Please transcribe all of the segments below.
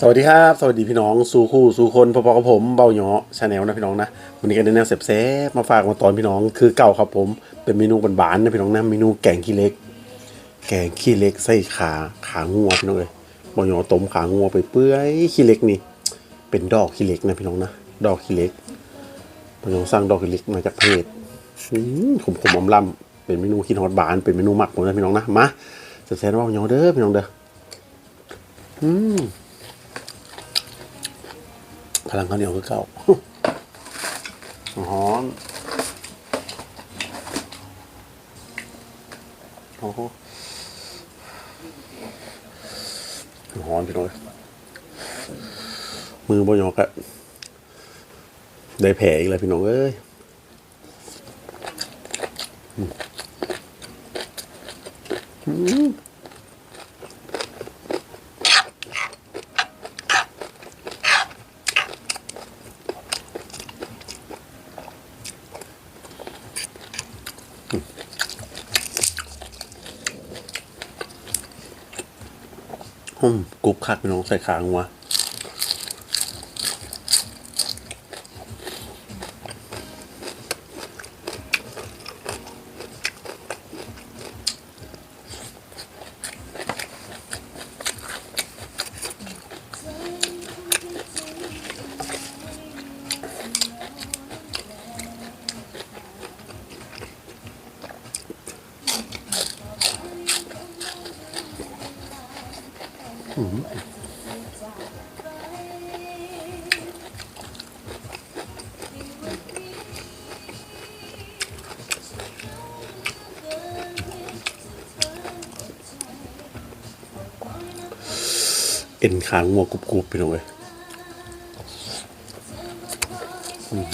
สวัสดีครับ สวัสดีพี่น้องสู่คู่สู่คนพอๆกับผมเบาหยอชาแนลนะพี่น้องนะวันนี้ก็ได้แนวเซฟๆมาฝากมาตอนพี่น้องคือเก่าครับผมเป็นเมนูบานๆนะพี่น้องนะเมนูแกงขี้เล็ก แกงขี้เล็กใส่ขาขางัวพี่น้องเลยเบาหยอต้มขางัวไปเปื่อยขี้เล็กนี่ เป็นดอกขี้เล็กนะพี่น้องนะดอกขี้เล็กเบาหยอสร้างดอกขี้เล็กมาจากประเทศอืมขมอมลำเป็นเมนูขี้ฮอตบานเป็นเมนูหมักผมนะพี่น้องนะมาเซฟๆเบาหยอเด้อพี่น้องเด้ออืม ลังข้าวเหนียวคือเก่าหอมโอ้โหหอมพี่น้อยมือบอยอกอะได้แผลอีกแล้วพี่น้องเอ้ยอืม มกุบคักพี่น้องใส่ขางว เอ็นขางงัวกรุบๆไปเลยอื้อ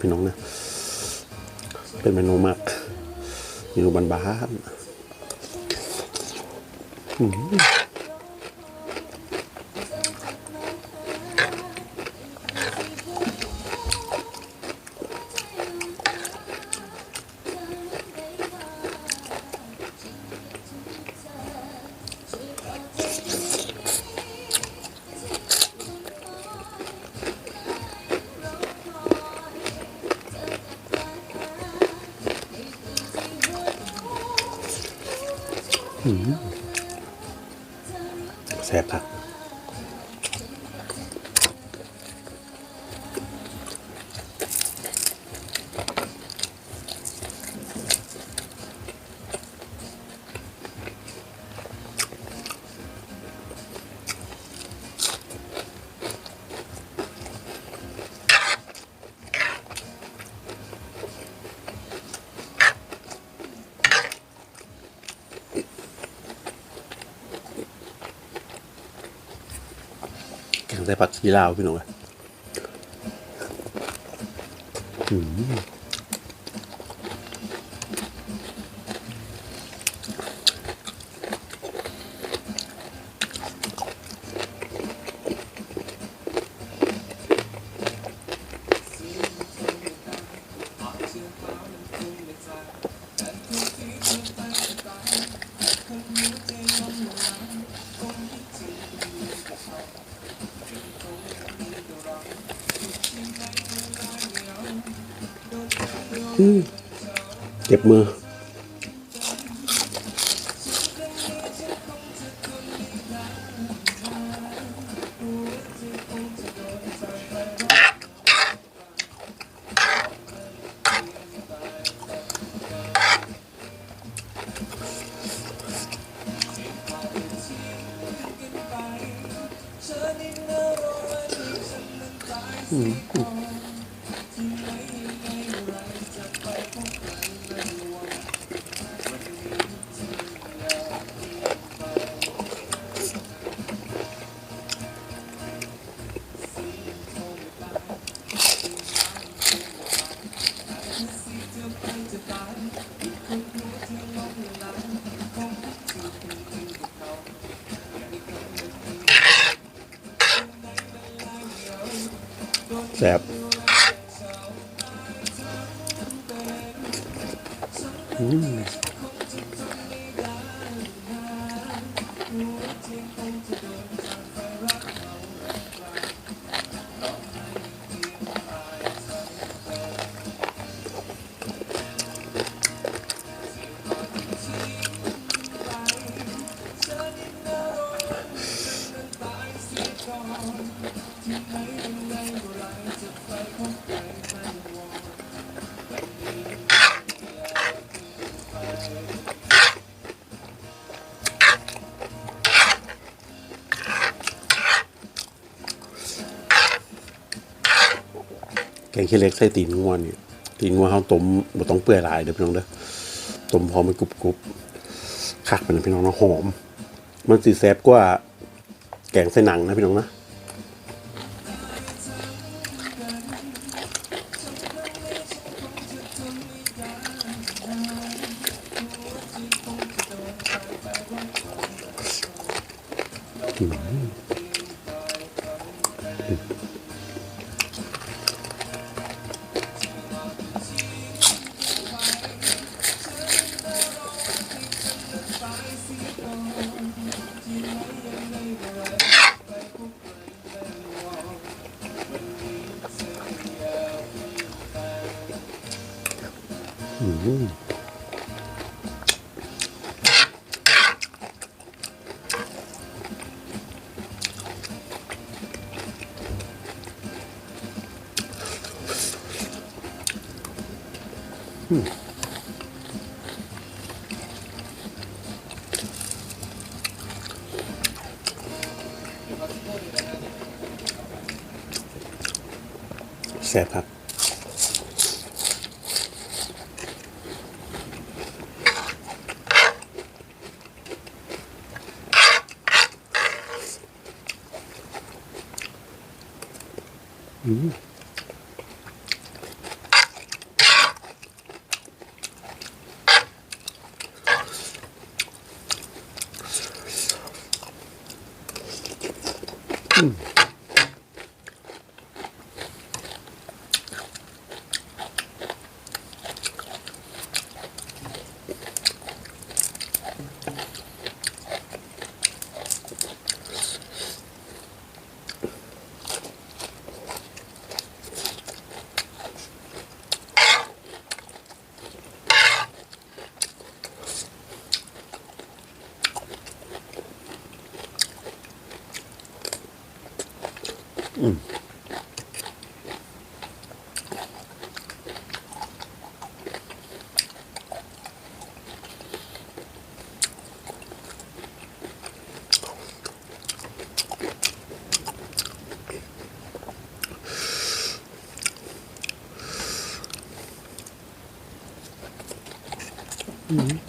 พี่น้องนะ เป็นเมนูมากเมนูบานๆ แซ่บครับ ใส่ผักชีลาวพี่น้องเลยอืม เจ็บมือ แสบอืม แกงขี้เล็กใส่ตีนงัวนี่ตีนงัวเขาต้มบ่ต้องเปื่อยหลายเด้อพี่น้องเด้อต้มพอมันกรุบกรุบคักมันพี่น้องนะหอม มันสิแซ่บกว่าแกงใส่หนังนะพี่น้องนะ แซ่บครับ 음. 음. อ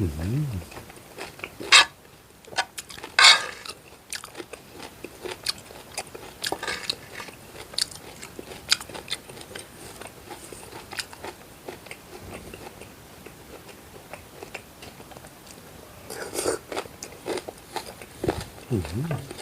음. 음.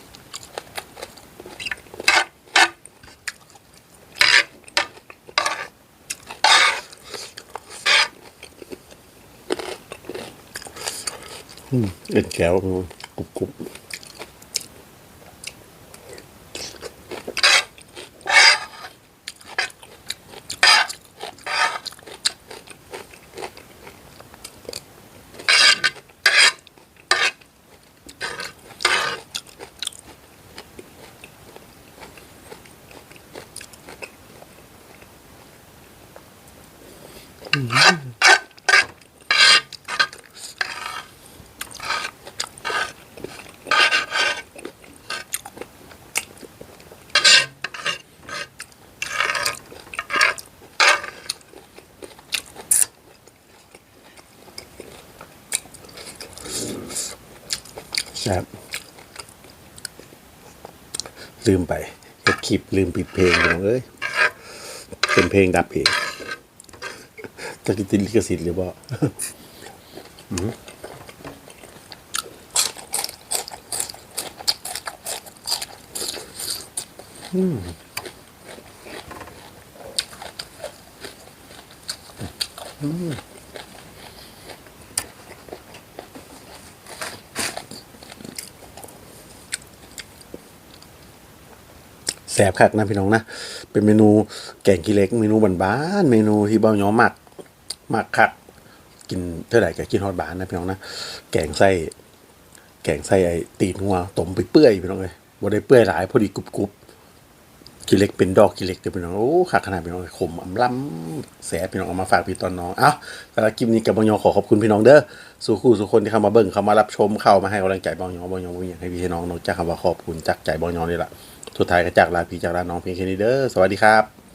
เอ็นแก้วกรุบกรุบ แซ่บลืมไปเฮ็ดคลิปลืมปิดเพลงของเอ้ยเป็นเพลงดับเองจะกินติลิขสิทธิ์หรือเปล่าอืมอืม แสบคักนะพี่น้องนะ เป็นเมนูแกงขี้เล็ก เมนูบ้านๆเมนูที่เบ้าหยอหมักมักคัก กินเท่าไหร่ก็กินฮอดบ้านนะพี่น้องนะ แกงไส้ แกงไส้ไอ้ตีนหัวต้มไปเปื่อยพี่น้องเลยบ่ได้เปื่อยหลายพอดีกรุบๆขี้เล็กเป็นดอกขี้เล็กเด้อพี่น้องโอ้คักขนาดพี่น้องขมอำล้ำแสบพี่น้องเอามาฝากพี่ตอนน้องเอ้าสำหรับคลิปนี้กับบ้าหยอขอขอบคุณพี่น้องเด้อสู่คู่สู่คนที่เข้ามาเบิ่งเข้ามารับชมเข้ามาให้กำลังใจบ้าหยอเบ้าหยอบ่มีหยังให้พี่ให้น้องน้อกจาคำว่าขอบคุณจากใจบ้าหยอนี่แหละ สุดท้ายก็จากลาพี่จากลาน้องเพียงแค่นี้เด้อสวัสดีครับ